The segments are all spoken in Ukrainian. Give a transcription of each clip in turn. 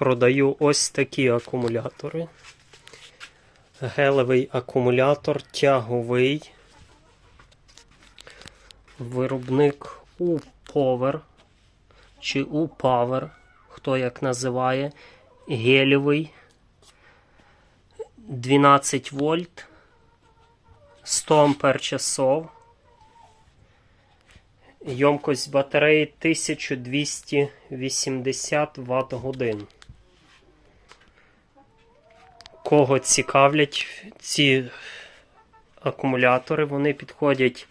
Продаю ось такі акумулятори. Гелевий акумулятор тяговий. Виробник U-Power чи U-Power, хто як називає. Гелєвий 12 вольт 100 ампер часов. Йомкость батареї 1280 Вт годин. Кого цікавлять ці акумулятори, вони підходять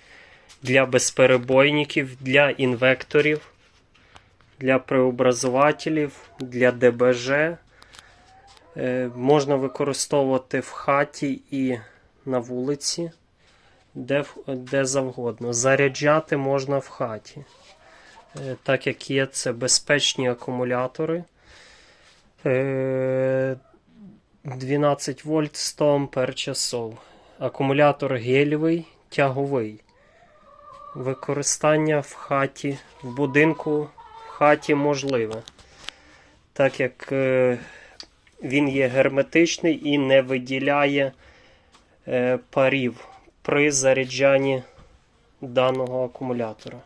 для безперебойників, для інвекторів, для преобразователів, для ДБЖ. Е, Можна використовувати в хаті і на вулиці де, де завгодно. Заряджати можна в хаті. Е, Так як є це безпечні акумулятори. Е, 12 вольт 100 ампер часов. Акумулятор гелєвий, тяговий. Використання в хаті, в будинку, в хаті можливе. Так як е, він є герметичний і не виділяє е, парів при заряджанні даного акумулятора.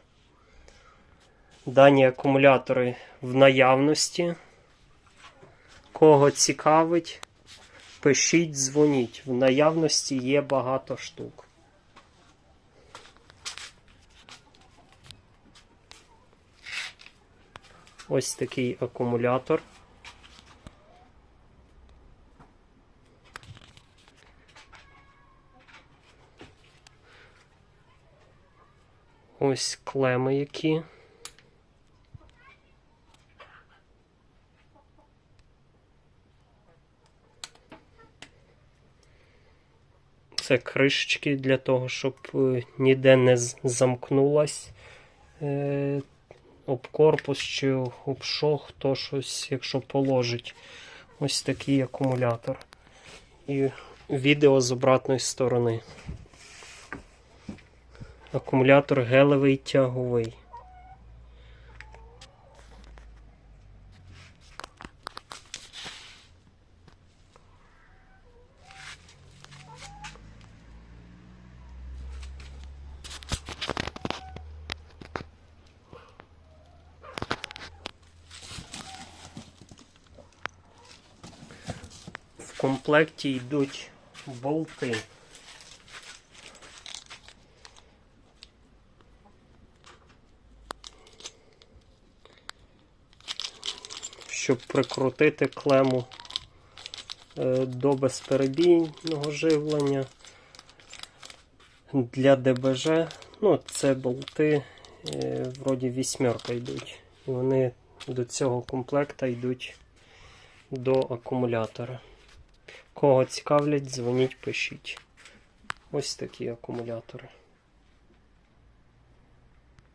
Дані акумулятори в наявності. Кого цікавить, пишіть, дзвоніть. В наявності є багато штук. Ось такий акумулятор. Ось клеми які. Це кришечки для того, щоб е, ніде не замкнулась е, об корпус чи об що, хто щось, якщо положить. Ось такий акумулятор. І відео з обратної сторони. Акумулятор гелевий тяговий. Комплекті йдуть болти. щоб прикрутити клему е, до безперебійного живлення для ДБЖ. Ну, це болти, е, вроді вісьмерка йдуть. І вони до цього комплекта йдуть до акумулятора. Кого цікавлять, дзвоніть, пишіть. Ось такі акумулятори.